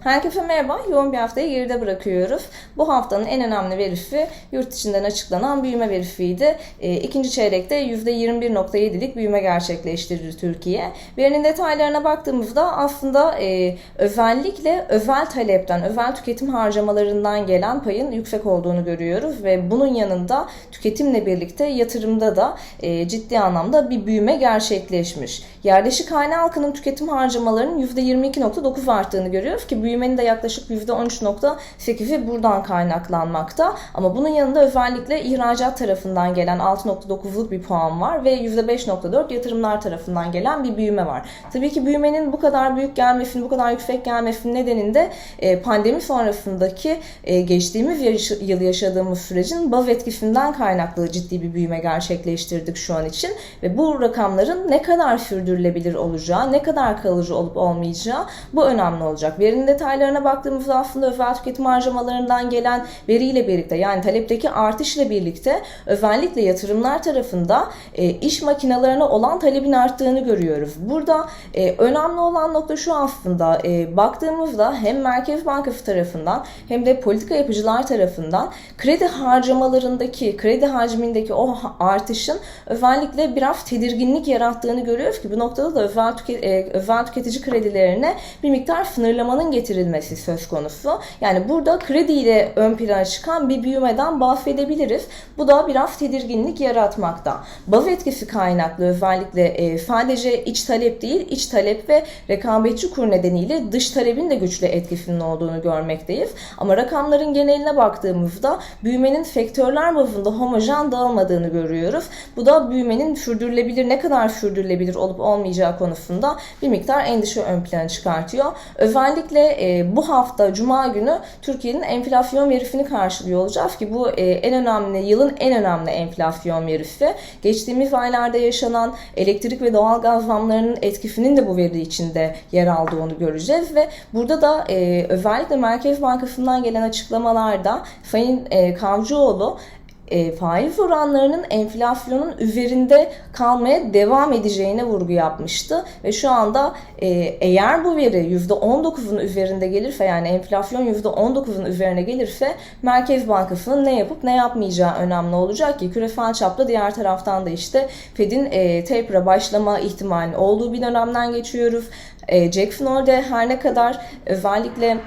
Herkese merhaba. Yoğun bir haftayı geride bırakıyoruz. Bu haftanın en önemli verisi yurt içinden açıklanan büyüme verifiydi. E, ikinci çeyrekte %21.7'lik büyüme gerçekleştirdi Türkiye. Verinin detaylarına baktığımızda aslında e, özellikle özel talepten, özel tüketim harcamalarından gelen payın yüksek olduğunu görüyoruz ve bunun yanında tüketimle birlikte yatırımda da e, ciddi anlamda bir büyüme gerçekleşmiş. Yerleşik hane halkının tüketim harcamalarının %22.9 arttığını görüyoruz ki büyümenin de yaklaşık %13.8'i buradan kaynaklanmakta. Ama bunun yanında özellikle ihracat tarafından gelen 6.9'luk bir puan var ve %5.4 yatırımlar tarafından gelen bir büyüme var. Tabii ki büyümenin bu kadar büyük gelmesinin, bu kadar yüksek gelmesinin nedeninde e, pandemi sonrasındaki e, geçtiğimiz yıl yaşadığımız sürecin baz etkisinden kaynaklı ciddi bir büyüme gerçekleştirdik şu an için ve bu rakamların ne kadar sürdürülebilir olacağı, ne kadar kalıcı olup olmayacağı bu önemli olacak. Verinin detaylarına baktığımızda aslında özel tüketim harcamalarından gelen veriyle birlikte yani talepteki artışla birlikte özellikle yatırımlar tarafında e, iş makinelerine olan talebin arttığını görüyoruz. Burada e, önemli olan nokta şu aslında e, baktığımızda hem Merkez Bankası tarafından hem de politika yapıcılar tarafından kredi harcamalarındaki, kredi hacmindeki o artışın özellikle biraz tedirginlik yarattığını görüyoruz ki bu noktada da özel, tüket, e, özel tüketici kredilerine bir miktar sınırlamanın getirilmesi söz konusu. Yani burada krediyle ön plana çıkan bir büyümeden bahsedebiliriz. Bu da biraz tedirginlik yaratmakta. Baz etkisi kaynaklı özellikle e, sadece iç talep değil, iç talep ve rekabetçi kur nedeniyle dış talebin de güçlü etkisinin olduğunu görmekteyiz. Ama rakamların geneline baktığımızda büyümenin sektörler bazında homojen dağılmadığını görüyoruz. Bu da büyümenin sürdürülebilir, ne kadar sürdürülebilir olup olmayacağı konusunda bir miktar endişe ön plana çıkartıyor. Özellikle e, bu hafta Cuma günü Türkiye'nin enflasyon verisini karşılıyor olacağız ki bu e, en önemli, yılın en önemli enflasyon verisi. Geçtiğimiz aylarda yaşanan elektrik ve doğal gaz zamlarının etkisinin de bu veri içinde yer aldığını göreceğiz ve burada da e, özellikle Merkez Bankası'ndan gelen açıklamalarda Sayın e, Kavcıoğlu e, faiz oranlarının enflasyonun üzerinde kalmaya devam edeceğine vurgu yapmıştı. Ve şu anda e, eğer bu veri %19'un üzerinde gelirse yani enflasyon %19'un üzerine gelirse Merkez Bankası'nın ne yapıp ne yapmayacağı önemli olacak ki küresel çapta diğer taraftan da işte Fed'in e, taper'a başlama ihtimali olduğu bir dönemden geçiyoruz. E, Jackson orada her ne kadar özellikle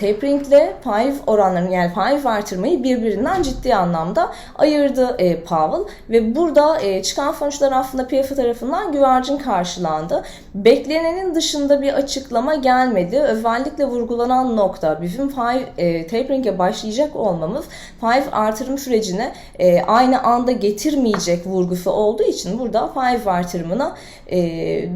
tapering ile faiz oranlarını yani faiz artırmayı birbirinden ciddi anlamda ayırdı e, Powell ve burada e, çıkan sonuçlar aslında piyasa tarafından güvercin karşılandı. Beklenenin dışında bir açıklama gelmedi. Özellikle vurgulanan nokta bizim faiz e, tapering'e başlayacak olmamız faiz artırım sürecini e, aynı anda getirmeyecek vurgusu olduğu için burada faiz artırımına e,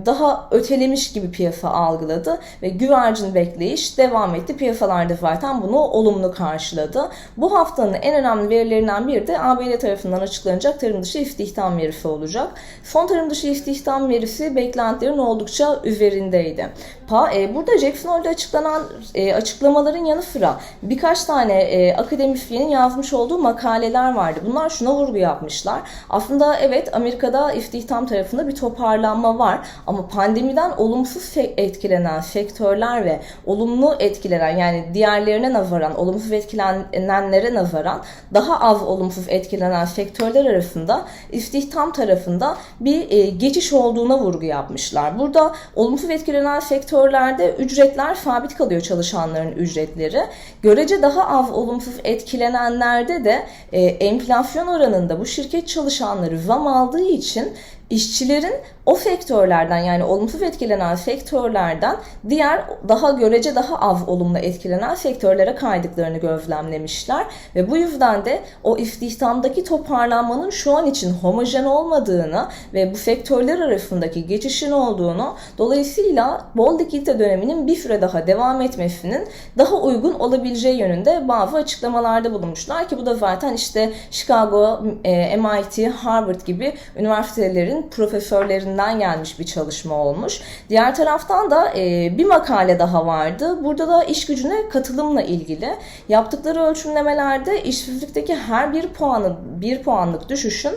daha ötelemiş gibi piyasa algıladı ve güvercin bekleyiş devam etti. Piyasa piyasalarda zaten bunu olumlu karşıladı. Bu haftanın en önemli verilerinden biri de ABD tarafından açıklanacak tarım dışı istihdam verisi olacak. Son tarım dışı istihdam verisi beklentilerin oldukça üzerindeydi. Pa, e, burada Jackson Hole'de açıklanan e, açıklamaların yanı sıra birkaç tane e, akademisyenin yazmış olduğu makaleler vardı. Bunlar şuna vurgu yapmışlar. Aslında evet Amerika'da istihdam tarafında bir toparlanma var ama pandemiden olumsuz etkilenen sektörler ve olumlu etkilenen yani yani diğerlerine nazaran, olumsuz etkilenenlere nazaran daha az olumsuz etkilenen sektörler arasında istihdam tarafında bir e, geçiş olduğuna vurgu yapmışlar. Burada olumsuz etkilenen sektörlerde ücretler sabit kalıyor çalışanların ücretleri. Görece daha az olumsuz etkilenenlerde de e, enflasyon oranında bu şirket çalışanları zam aldığı için işçilerin o sektörlerden yani olumsuz etkilenen sektörlerden diğer daha görece daha az olumlu etkilenen sektörlere kaydıklarını gözlemlemişler. Ve bu yüzden de o istihdamdaki toparlanmanın şu an için homojen olmadığını ve bu sektörler arasındaki geçişin olduğunu dolayısıyla bol likidite döneminin bir süre daha devam etmesinin daha uygun olabileceği yönünde bazı açıklamalarda bulunmuşlar ki bu da zaten işte Chicago, e, MIT, Harvard gibi üniversitelerin üniversitelerin profesörlerinden gelmiş bir çalışma olmuş. Diğer taraftan da e, bir makale daha vardı. Burada da iş gücüne katılımla ilgili yaptıkları ölçümlemelerde işsizlikteki her bir puanı bir puanlık düşüşün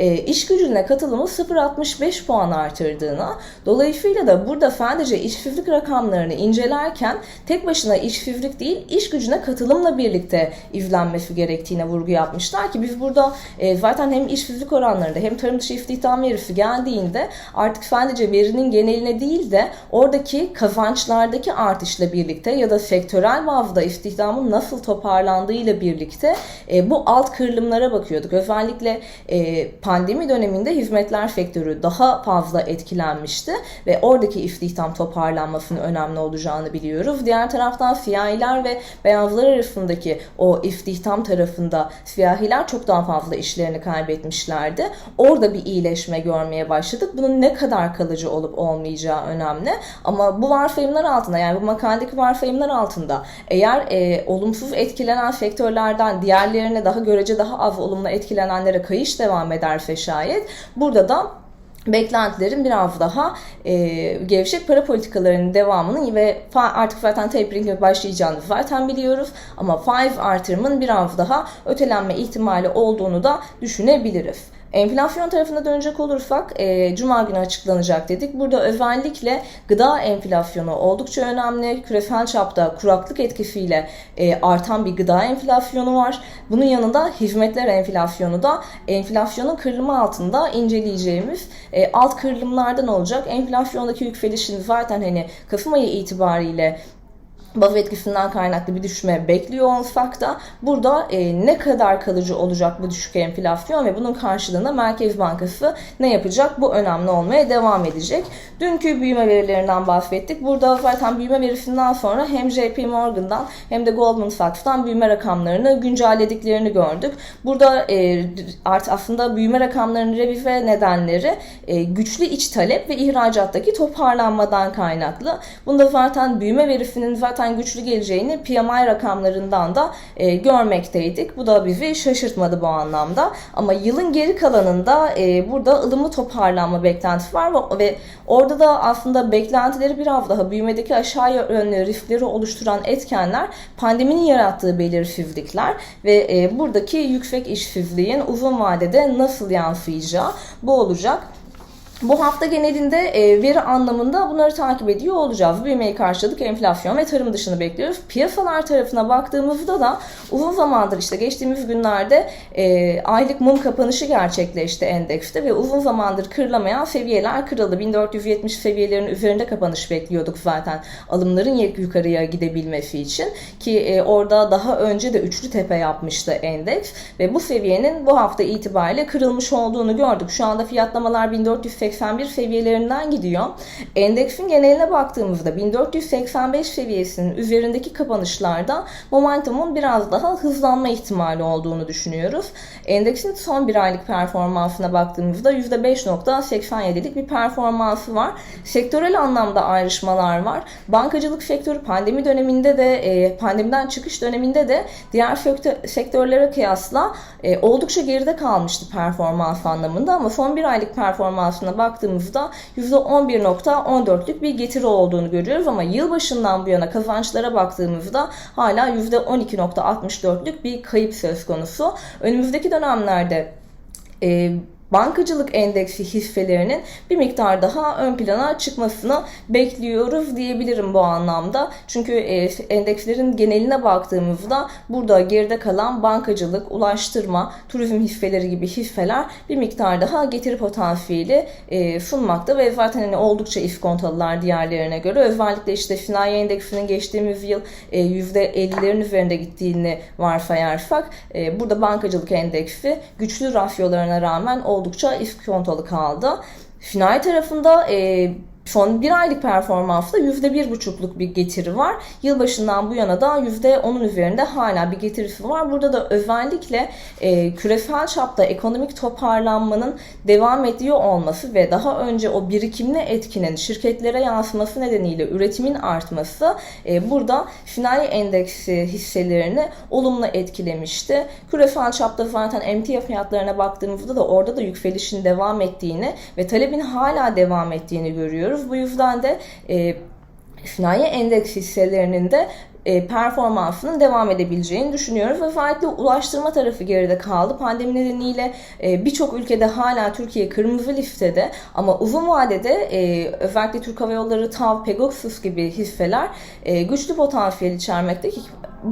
e, iş gücüne katılımı 0.65 puan artırdığına, dolayısıyla da burada sadece işsizlik rakamlarını incelerken tek başına işsizlik değil, iş gücüne katılımla birlikte izlenmesi gerektiğine vurgu yapmışlar ki biz burada e, zaten hem işsizlik oranlarında hem tarım dışı istihdam verisi geldiğinde artık sadece verinin geneline değil de oradaki kazançlardaki artışla birlikte ya da sektörel bazda istihdamın nasıl toparlandığıyla birlikte e, bu alt kırılımlara bakıyorduk. Özellikle e, pandemi döneminde hizmetler sektörü daha fazla etkilenmişti ve oradaki istihdam toparlanmasının önemli olacağını biliyoruz. Diğer taraftan siyahiler ve beyazlar arasındaki o istihdam tarafında siyahiler çok daha fazla işlerini kaybetmişlerdi. Orada bir iyileşme görmeye başladık. Bunun ne kadar kalıcı olup olmayacağı önemli. Ama bu varsayımlar altında yani bu makaledeki varsayımlar altında eğer e, olumsuz etkilenen sektörlerden diğerlerine daha görece daha az olumlu etkilenenlere kayış devam ederse şayet burada da beklentilerin biraz daha e, gevşek para politikalarının devamının ve artık zaten tapering başlayacağını zaten biliyoruz ama faiz artırımın biraz daha ötelenme ihtimali olduğunu da düşünebiliriz. Enflasyon tarafına dönecek olursak e, Cuma günü açıklanacak dedik. Burada özellikle gıda enflasyonu oldukça önemli. Küresel çapta kuraklık etkisiyle e, artan bir gıda enflasyonu var. Bunun yanında hizmetler enflasyonu da enflasyonun kırılımı altında inceleyeceğimiz e, alt kırılımlardan olacak. Enflasyondaki yükselişin zaten hani Kasım ayı itibariyle baz etkisinden kaynaklı bir düşme bekliyor olsak da burada e, ne kadar kalıcı olacak bu düşük enflasyon ve bunun karşılığında Merkez Bankası ne yapacak? Bu önemli olmaya devam edecek. Dünkü büyüme verilerinden bahsettik. Burada zaten büyüme verisinden sonra hem JP Morgan'dan hem de Goldman Sachs'tan büyüme rakamlarını güncellediklerini gördük. Burada e, art aslında büyüme rakamlarının revize nedenleri e, güçlü iç talep ve ihracattaki toparlanmadan kaynaklı. Bunda zaten büyüme verisinin zaten zaten güçlü geleceğini PMI rakamlarından da e, görmekteydik. Bu da bizi şaşırtmadı bu anlamda. Ama yılın geri kalanında e, burada ılımlı toparlanma beklentisi var ve, ve orada da aslında beklentileri biraz daha büyümedeki aşağı yönlü riskleri oluşturan etkenler pandeminin yarattığı belirsizlikler ve e, buradaki yüksek işsizliğin uzun vadede nasıl yansıyacağı bu olacak. Bu hafta genelinde e, veri anlamında bunları takip ediyor olacağız. Büyümeyi karşıladık, enflasyon ve tarım dışını bekliyoruz. Piyasalar tarafına baktığımızda da uzun zamandır işte geçtiğimiz günlerde e, aylık mum kapanışı gerçekleşti endekste ve uzun zamandır kırılamayan seviyeler kırıldı. 1470 seviyelerin üzerinde kapanış bekliyorduk zaten alımların yukarıya gidebilmesi için ki e, orada daha önce de üçlü tepe yapmıştı endeks ve bu seviyenin bu hafta itibariyle kırılmış olduğunu gördük. Şu anda fiyatlamalar 1400 1481 seviyelerinden gidiyor. Endeksin geneline baktığımızda 1485 seviyesinin üzerindeki kapanışlarda momentumun biraz daha hızlanma ihtimali olduğunu düşünüyoruz. Endeksin son bir aylık performansına baktığımızda %5.87'lik bir performansı var. Sektörel anlamda ayrışmalar var. Bankacılık sektörü pandemi döneminde de e, pandemiden çıkış döneminde de diğer sektörlere kıyasla e, oldukça geride kalmıştı performans anlamında ama son bir aylık performansına baktığımızda %11.14'lük bir getiri olduğunu görüyoruz ama yılbaşından bu yana kazançlara baktığımızda hala %12.64'lük bir kayıp söz konusu. Önümüzdeki dönemlerde e, bankacılık endeksi hisselerinin bir miktar daha ön plana çıkmasını bekliyoruz diyebilirim bu anlamda. Çünkü e, endekslerin geneline baktığımızda burada geride kalan bankacılık, ulaştırma, turizm hisseleri gibi hisseler bir miktar daha getiri potansiyeli e, sunmakta ve zaten hani oldukça iskontalılar diğerlerine göre. Özellikle işte sanayi endeksinin geçtiğimiz yıl e, %50'lerin üzerinde gittiğini varsayarsak burada bankacılık endeksi güçlü rafyolarına rağmen oldukça iskontalı kaldı. Final tarafında e, Son bir aylık performansta %1,5'luk bir getiri var. Yılbaşından bu yana da %10'un üzerinde hala bir getirisi var. Burada da özellikle e, küresel çapta ekonomik toparlanmanın devam ediyor olması ve daha önce o birikimli etkinin şirketlere yansıması nedeniyle üretimin artması e, burada final endeksi hisselerini olumlu etkilemişti. Küresel çapta zaten emtia fiyatlarına baktığımızda da orada da yükselişin devam ettiğini ve talebin hala devam ettiğini görüyoruz görüyoruz. Bu yüzden de e, sanayi endeks hisselerinin de e, performansının devam edebileceğini düşünüyoruz. Özellikle ulaştırma tarafı geride kaldı. Pandemi nedeniyle e, birçok ülkede hala Türkiye kırmızı listede ama uzun vadede e, özellikle Türk Hava Yolları, TAV, Pegasus gibi hisseler e, güçlü potansiyel içermekte.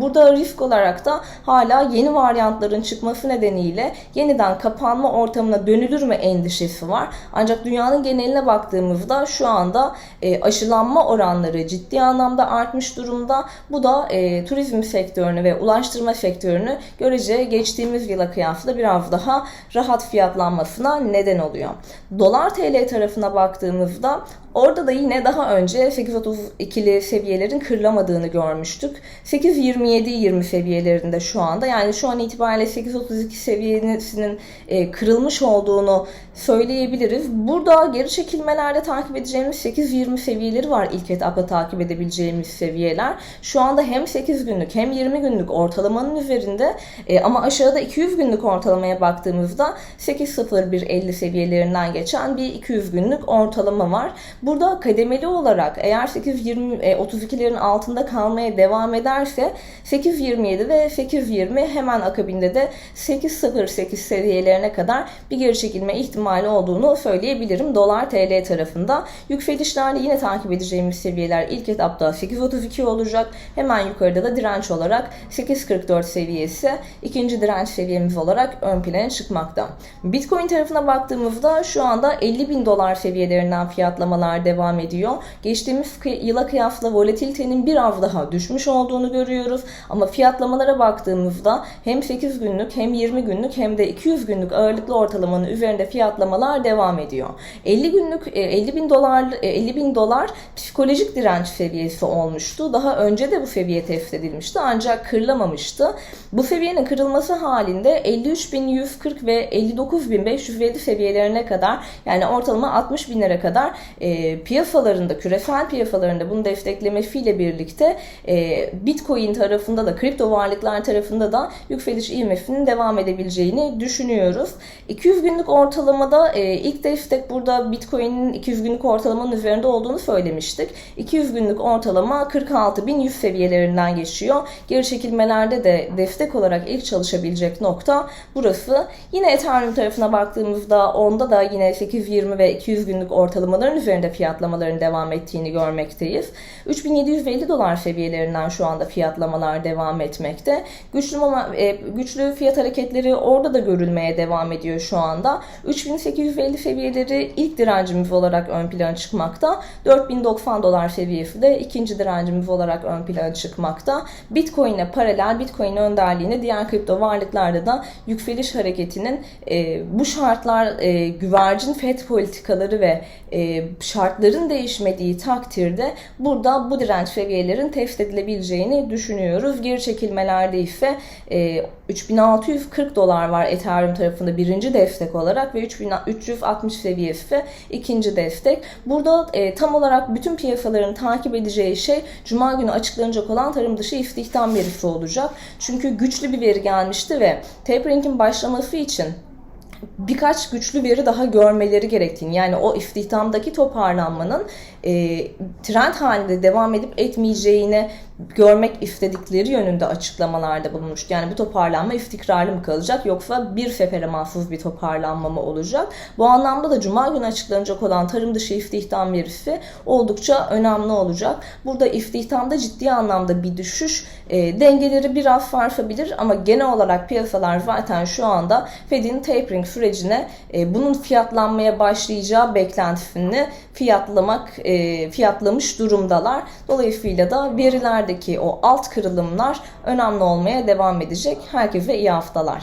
Burada risk olarak da hala yeni varyantların çıkması nedeniyle yeniden kapanma ortamına dönülür mü endişesi var. Ancak dünyanın geneline baktığımızda şu anda e, aşılanma oranları ciddi anlamda artmış durumda. Bu da e, turizm sektörünü ve ulaştırma sektörünü görece geçtiğimiz yıla kıyasla biraz daha rahat fiyatlanmasına neden oluyor. Dolar TL tarafına baktığımızda Orada da yine daha önce 8.32'li seviyelerin kırılamadığını görmüştük. 8.27-20 seviyelerinde şu anda yani şu an itibariyle 8.32 seviyesinin e, kırılmış olduğunu söyleyebiliriz. Burada geri çekilmelerde takip edeceğimiz 8.20 seviyeleri var ilk etapta takip edebileceğimiz seviyeler. Şu anda hem 8 günlük hem 20 günlük ortalamanın üzerinde e, ama aşağıda 200 günlük ortalamaya baktığımızda 8.01.50 seviyelerinden geçen bir 200 günlük ortalama var. Burada kademeli olarak eğer 8.20 e, 32'lerin altında kalmaya devam ederse 8.27 ve 8.20 hemen akabinde de 8.08 seviyelerine kadar bir geri çekilme ihtimali olduğunu söyleyebilirim. Dolar TL tarafında yükselişlerde yine takip edeceğimiz seviyeler ilk etapta 8.32 olacak. Hemen yukarıda da direnç olarak 8.44 seviyesi ikinci direnç seviyemiz olarak ön plana çıkmakta. Bitcoin tarafına baktığımızda şu anda 50 bin dolar seviyelerinden fiyatlamalar devam ediyor. Geçtiğimiz yıla kıyasla volatilitenin biraz daha düşmüş olduğunu görüyoruz. Ama fiyatlamalara baktığımızda hem 8 günlük hem 20 günlük hem de 200 günlük ağırlıklı ortalamanın üzerinde fiyatlamalar devam ediyor. 50 günlük 50 e, bin dolar 50 e, bin dolar psikolojik direnç seviyesi olmuştu. Daha önce de bu seviye test edilmişti ancak kırılamamıştı. Bu seviyenin kırılması halinde 53.140 ve 59.550 seviyelerine kadar yani ortalama 60 binlere kadar e, piyasalarında küresel piyasalarında bunu desteklemesiyle birlikte e, Bitcoin tarafında da kripto varlıklar tarafında da yükseliş ivmesinin devam edebileceğini düşünüyoruz. 200 günlük ortalamada e, ilk destek burada Bitcoin'in 200 günlük ortalamanın üzerinde olduğunu söylemiştik. 200 günlük ortalama 46.100 seviyelerinden geçiyor. Geri çekilmelerde de destek olarak ilk çalışabilecek nokta burası. Yine Ethereum tarafına baktığımızda onda da yine 820 ve 200 günlük ortalamaların üzerinde fiyatlamaların devam ettiğini görmekteyiz. 3750 dolar seviyelerinden şu anda fiyatlamalar devam etmekte. Güçlü, e, güçlü fiyat hareketleri orada da görülmeye devam ediyor şu anda. 3850 seviyeleri ilk direncimiz olarak ön plana çıkmakta. 4090 dolar seviyesi de ikinci direncimiz olarak ön plana çıkmakta. Bitcoin'e paralel, Bitcoin önderliğinde diğer kripto varlıklarda da yükseliş hareketinin e, bu şartlar e, güvercin FED politikaları ve e, şartların değişmediği takdirde burada bu direnç seviyelerin test edilebileceğini düşünüyoruz. Geri çekilmelerde ise e, 3640 dolar var Ethereum tarafında birinci destek olarak ve 3360 seviyesi ikinci destek. Burada e, tam olarak bütün piyasaların takip edeceği şey Cuma günü açıklanacak olan tarım dışı istihdam verisi olacak. Çünkü güçlü bir veri gelmişti ve tapering'in başlaması için birkaç güçlü veri daha görmeleri gerektiğini yani o istihdamdaki toparlanmanın e, trend halinde devam edip etmeyeceğini görmek istedikleri yönünde açıklamalarda bulunmuştu. Yani bu toparlanma istikrarlı mı kalacak yoksa bir sefere mahsus bir toparlanma mı olacak? Bu anlamda da Cuma günü açıklanacak olan tarım dışı istihdam verisi oldukça önemli olacak. Burada istihdamda ciddi anlamda bir düşüş e, dengeleri biraz sarsabilir ama genel olarak piyasalar zaten şu anda Fed'in tapering sürecine e, bunun fiyatlanmaya başlayacağı beklentisini fiyatlamak e, fiyatlamış durumdalar. Dolayısıyla da verilerdeki o alt kırılımlar önemli olmaya devam edecek. Herkese iyi haftalar.